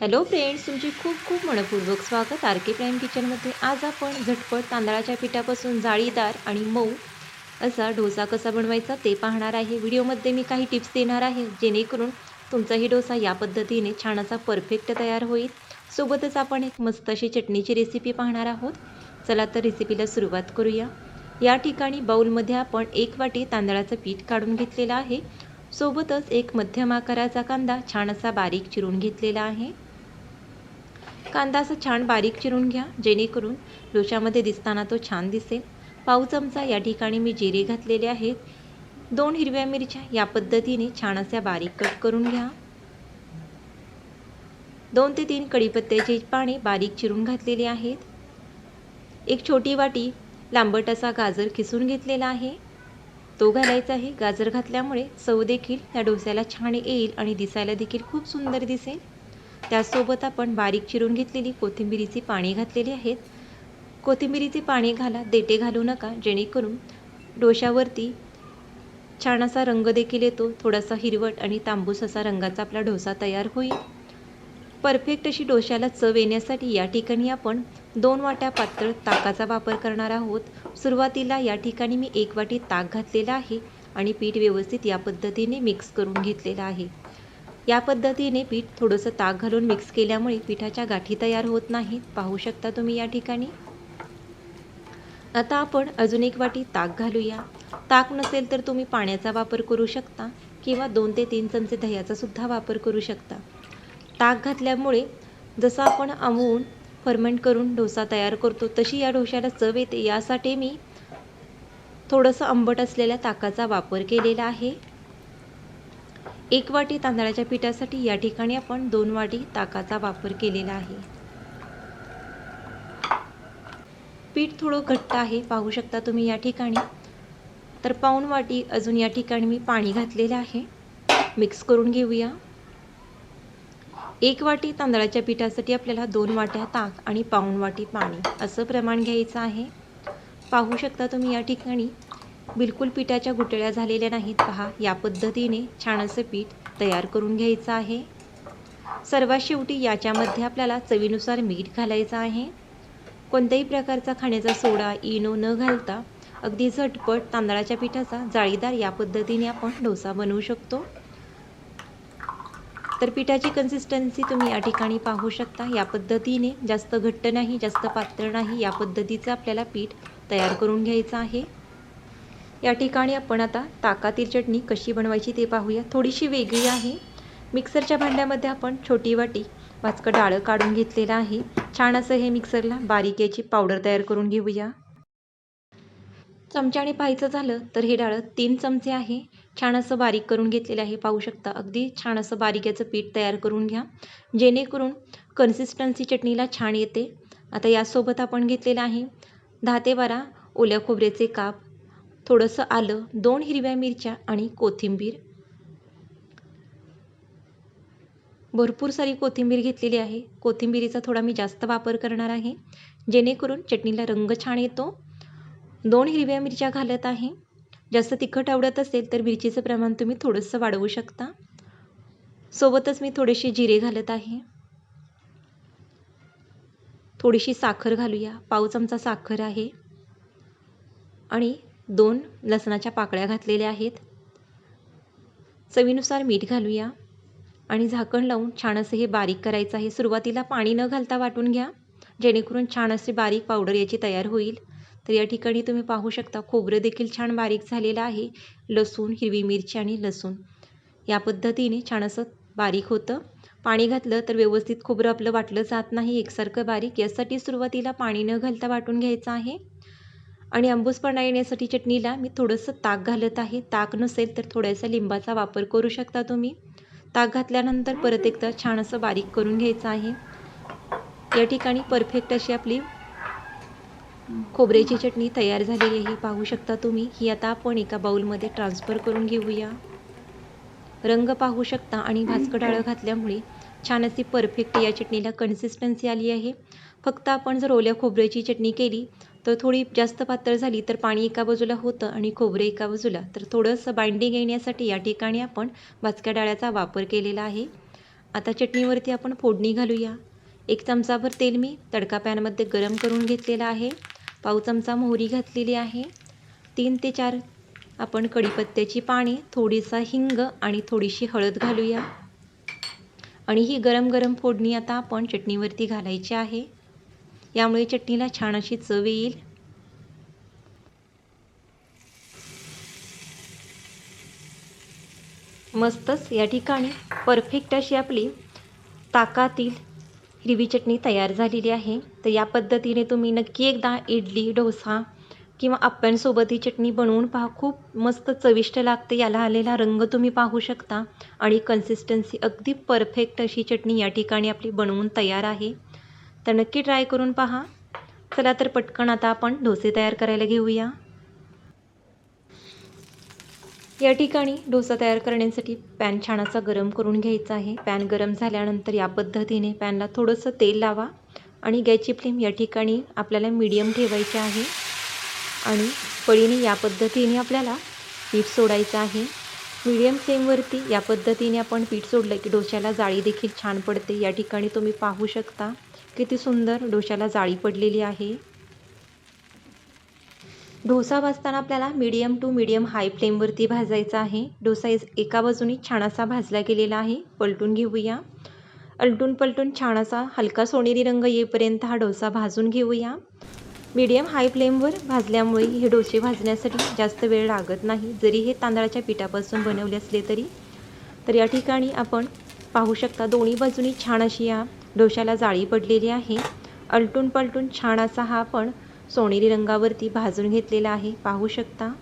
Hello friends तुमचे खूप खूप मनपूर्वक स्वागत आर के प्राईम किचनमध्ये आज आपण झटपट तांदळाच्या पिठापासून जाळीदार आणि मऊ असा डोसा कसा बनवायचा ते पाहणार आहे. व्हिडिओमध्ये मी काही टिप्स देणार आहे जेणेकरून तुमचाही डोसा या पद्धतीने छान असा परफेक्ट तयार होईल. सोबतच आपण एक मस्त अशी चटणीची रेसिपी पाहणार आहोत. चला तर रेसिपीला सुरुवात करूया. या ठिकाणी बाऊलमध्ये आपण एक वाटी तांदळाचं पीठ काढून घेतलेलं आहे. सोबतच एक मध्यम आकाराचा कांदा छान असा बारीक चिरून घेतलेला आहे. कांदा असं छान बारीक चिरून घ्या जेणेकरून डोशामध्ये दिसताना तो छान दिसेल. पाव चमचा या ठिकाणी मी जिरे घातलेले आहेत. दोन हिरव्या मिरच्या या पद्धतीने छान अशा बारीक कट करून घ्या. दोन ते तीन कढीपत्त्याची पाने बारीक चिरून घातलेली आहेत. एक छोटी वाटी लांबट असा गाजर किसून घेतलेला आहे. तो घालायचा आहे. गाजर घातल्यामुळे चव देखील त्या डोस्याला छान येईल आणि दिसायला देखील खूप सुंदर दिसेल. त्यासोबत आपण बारीक चिरून घेतलेली कोथिंबिरीची पाणी घातलेली आहेत. कोथिंबिरीची पाणी घाला देटे घालू नका जेणेकरून डोशावरती छान असा रंग देखील येतो थोडासा हिरवट आणि तांबूस असा रंगाचा आपला डोसा तयार होईल. परफेक्ट अशी डोशाला चव येण्यासाठी या ठिकाणी आपण दोन वाट्या पातळ ताकाचा वापर करणार आहोत. सुरुवातीला या ठिकाणी मी एक वाटी ताक घातलेला आहे आणि पीठ व्यवस्थित या पद्धतीने मिक्स करून घेतलेलं आहे. या पद्धतीने पीठ थोडंसं ताक घालून मिक्स केल्यामुळे पिठाच्या गाठी तयार होत नाहीत. पाहू शकता तुम्ही या ठिकाणी. आता आपण अजून एक वाटी ताक घालूया. ताक नसेल तर तुम्ही पाण्याचा वापर करू शकता किंवा दोन ते तीन चमचे दह्याचा सुद्धा वापर करू शकता. ताक घातल्यामुळे जसं आपण आमवून फर्मेंट करून डोसा तयार करतो तशी या डोशाला चव येते. यासाठी मी थोडंसं आंबट असलेल्या ताकाचा वापर केलेला आहे. एक वाटी तांदळाच्या पिठासाठी या ठिकाणी आपण दोन वाटी ताकाचा वापर केलेला आहे. पीठ थोडं घट्ट आहे पाहू शकता तुम्ही या ठिकाणी. तर पाऊण वाटी अजून या ठिकाणी मी पाणी घातलेलं आहे. मिक्स करून घेऊया. एक वाटी तांदळाच्या पिठासाठी आपल्याला दोन वाट्या ताक आणि पाऊण वाटी पाणी असं प्रमाण घ्यायचं आहे. पाहू शकता तुम्ही या ठिकाणी. बिलकुल पिठाच्या गुटळ्या झालेल्या नाहीत पहा. या पद्धतीने छान असं पीठ तयार करून घ्यायचं आहे. सर्वात शेवटी याच्यामध्ये आपल्याला चवीनुसार मीठ घालायचं आहे. कोणत्याही प्रकारचा खाण्याचा सोडा इनो न घालता अगदी झटपट तांदळाच्या पिठाचा जाळीदार या पद्धतीने आपण डोसा बनवू शकतो. तर पिठाची कन्सिस्टन्सी तुम्ही या ठिकाणी पाहू शकता. या पद्धतीने जास्त घट्ट नाही जास्त पातळ नाही या पद्धतीचं आपल्याला पीठ तयार करून घ्यायचं आहे. या ठिकाणी आपण आता ताकातील चटणी कशी बनवायची ते पाहूया. थोडीशी वेगळी आहे. मिक्सरच्या भांड्यामध्ये आपण छोटी वाटी वाचकं डाळं काढून घेतलेलं आहे. छान असं हे मिक्सरला बारीक याची पावडर तयार करून घेऊया. चमच्याने पाहायचं झालं तर हे डाळं तीन चमचे आहे. छान असं बारीक करून घेतलेलं आहे. पाहू शकता अगदी छान असं बारीक याचं पीठ तयार करून घ्या. जेणेकरून कन्सिस्टन्सी चटणीला छान येते. आता यासोबत आपण घेतलेलं आहे दहा ते बारा ओल्या खोबऱ्याचे काप थोडंसं आलं दोन हिरव्या मिरच्या आणि कोथिंबीर. भरपूर सारी कोथिंबीर घेतलेली आहे. कोथिंबीरीचा थोडा मी जास्त वापर करणार आहे. जेणेकरून चटणीला रंग छान येतो. दोन हिरव्या मिरच्या घालत आहे. जास्त तिखट आवडत असेल तर मिरचीचं प्रमाण तुम्ही थोडंसं वाढवू शकता. सोबतच मी थोडेसे जिरे घालत आहे. थोडीशी साखर घालूया. पाव चमचा साखर आहे. आणि दोन लसणाच्या पाकळ्या घातलेल्या आहेत. चवीनुसार मीठ घालूया आणि झाकण लावून छान असं हे बारीक करायचं आहे. सुरुवातीला पाणी न घालता वाटून घ्या जेणेकरून छान असे बारीक पावडर याची तयार होईल. तर या ठिकाणी तुम्ही पाहू शकता खोबरं देखील छान बारीक झालेलं आहे. लसूण हिरवी मिरची आणि लसूण. या पद्धतीने छान असं बारीक होतं. पाणी घातलं तर व्यवस्थित खोबरं आपलं वाटलं जात नाही एकसारखं बारीक. यासाठी सुरुवातीला पाणी न घालता वाटून घ्यायचं आहे. आणि आंबूसपणा येण्यासाठी चटणीला मी थोडंसं ताक घालत आहे. ताक नसेल तर थोड्यासा लिंबाचा वापर करू शकता तुम्ही. ताक घातल्यानंतर परत एकदा छान असं बारीक करून घ्यायचं आहे. या ठिकाणी परफेक्ट अशी आपली खोबऱ्याची चटणी तयार झालेली आहे. पाहू शकता तुम्ही. ही आता आपण एका बाऊलमध्ये ट्रान्सफर करून घेऊया. रंग पाहू शकता आणि भाजकं डाळं घातल्यामुळे छान अशी परफेक्ट या चटणीला कन्सिस्टन्सी आली आहे. फक्त आपण जर ओल्या खोबऱ्याची चटणी केली तर थोडी जास्त पातळ झाली तर पाणी एका बाजूला होतं आणि खोबरे एका बाजूला. तर थोडंसं बाइंडिंग येण्यासाठी या ठिकाणी आपण भाजक्या डाळ्याचा वापर केलेला आहे. आता चटणीवरती आपण फोडणी घालूया. एक चमचाभर तेल मी तडका पॅनमध्ये गरम करून घेतलेला आहे. पाव चमचा मोहरी घातलेली आहे. तीन ते चार आपण कढीपत्त्याची पाने थोडीसा हिंग आणि थोडीशी हळद घालूया. आणि ही गरम गरम फोडणी आता आपण चटणीवरती घालायची आहे. यामुळे चटणीला छान अशी चव येईल. मस्तच या ठिकाणी परफेक्ट अशी आपली ताकातील हिरवी चटणी तयार झालेली आहे. तर या पद्धतीने तुम्ही नक्की एकदा इडली डोसा किंवा आप्यांसोबत ही चटणी बनवून पहा. खूप मस्त चविष्ट लागते. याला आलेला रंग तुम्ही पाहू शकता. आणि कन्सिस्टन्सी अगदी परफेक्ट अशी चटणी या ठिकाणी आपली बनवून तयार आहे. तर नक्की ट्राय करून पहा. चला तर पटकन आता आपण डोसे तयार करायला घेऊया. या ठिकाणी डोसा तयार करण्यासाठी पॅन छान असा गरम करून घ्यायचा आहे. पॅन गरम झाल्यानंतर या पद्धतीने पॅनला थोडंसं तेल लावा आणि गॅसची फ्लेम या ठिकाणी आपल्याला मीडियम ठेवायची आहे. आणि पळीने या पद्धतीने आपल्याला पीठ सोडायचं आहे. मीडियम फ्लेमवरती या पद्धतीने आपण पीठ सोडलं की डोश्याला जाळी देखील छान पडते. या ठिकाणी तुम्ही पाहू शकता. किती सुंदर डोशाला जाळी पडलेली आहे. डोसा भाजताना आपल्याला मीडियम टू मीडियम हाय फ्लेमवरती भाजायचा आहे. डोसा एका बाजूने छान असा भाजला गेलेला आहे. पलटून घेऊया. अलटून पलटून छान असा हलका सोनेरी रंग येईपर्यंत हा डोसा भाजून घेऊया. मीडियम हाय फ्लेमवर भाजल्यामुळे हे डोसे भाजण्यासाठी जास्त वेळ लागत नाही. जरी हे तांदळाच्या पिठापासून बनवले असले तरी. तर या ठिकाणी आपण पाहू शकता दोन्ही बाजूनी छान अशी या डोशाला जाळी पडलेली आहे. अलटून पलटून छान असा हा आपण सोनेरी रंगावरती भाजून घेतलेला आहे. पाहू शकता.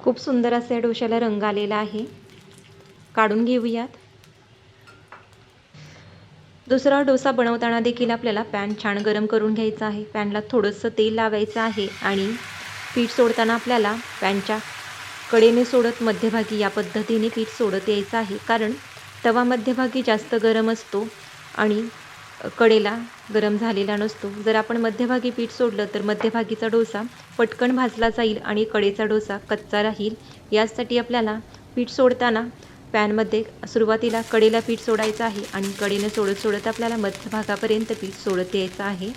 खूप सुंदर असा या डोशाला रंग आलेला आहे. काढून घेऊयात. दुसरा डोसा बनवताना देखील आपल्याला पॅन छान गरम करून घ्यायचा आहे. पॅनला थोडंसं तेल लावायचं आहे आणि पीठ सोडताना आपल्याला पॅनच्या कडेने सोडत मध्यभागी या पद्धतीने पीठ सोडत यायचं आहे. कारण तवा मध्यभागी जास्त गरम असतो आणि कडेला गरम झालेला नसतो. जर आपण मध्यभागी पीठ सोडलं तर मध्यभागीचा डोसा पटकन भाजला जाईल आणि कडेचा डोसा कच्चा राहील. यासाठी आपल्याला पीठ सोडताना पॅनमध्ये सुरुवातीला कडेला पीठ सोडायचं आहे आणि कडेनं सोडत सोडत आपल्याला मध्यभागापर्यंत पीठ सोडत यायचं आहे.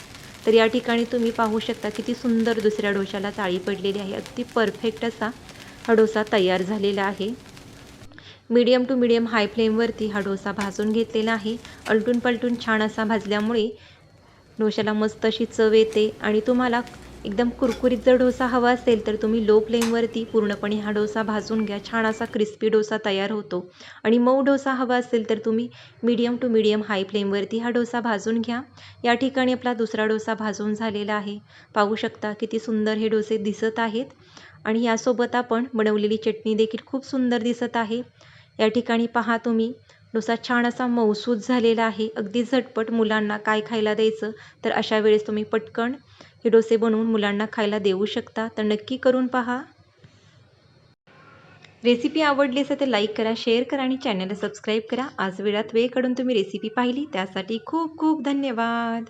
तर या ठिकाणी तुम्ही पाहू शकता किती सुंदर दुसऱ्या डोशाला चाळी पडलेली आहे. अगदी परफेक्ट असा हा डोसा तयार झालेला आहे. मीडियम टू मीडियम हाय फ्लेमवरती हा डोसा भाजून घेतलेला आहे. अलटून पलटून छान असा भाजल्यामुळे डोशाला मस्त अशी चव येते आणि तुम्हाला एकदम कुरकुरीत जर डोसा हवा असेल तर तुम्ही लो फ्लेमवरती पूर्णपणे हा डोसा भाजून घ्या. छान असा क्रिस्पी डोसा तयार होतो. आणि मऊ डोसा हवा असेल तर तुम्ही मीडियम टू मीडियम हाय फ्लेमवरती हा डोसा भाजून घ्या. या ठिकाणी आपला दुसरा डोसा भाजून झालेला आहे. पाहू शकता किती सुंदर हे डोसे दिसत आहेत. आणि यासोबत आपण बनवलेली चटणी देखील खूप सुंदर दिसत आहे. या ठिकाणी पहा तुम्ही. डोसा छान असा मौसूद झालेला आहे. अगदी झटपट मुलांना काय खायला द्यायचं तर अशा वेळेस तुम्ही पटकन हे डोसे बनवून मुलांना खायला देऊ शकता. तर नक्की करून पहा. रेसिपी आवडली असेल तर लाईक करा शेअर करा आणि चॅनलला सबस्क्राईब करा. आज वेळात वेळ काढून तुम्ही रेसिपी पाहिली. त्यासाठी खूप खूप धन्यवाद.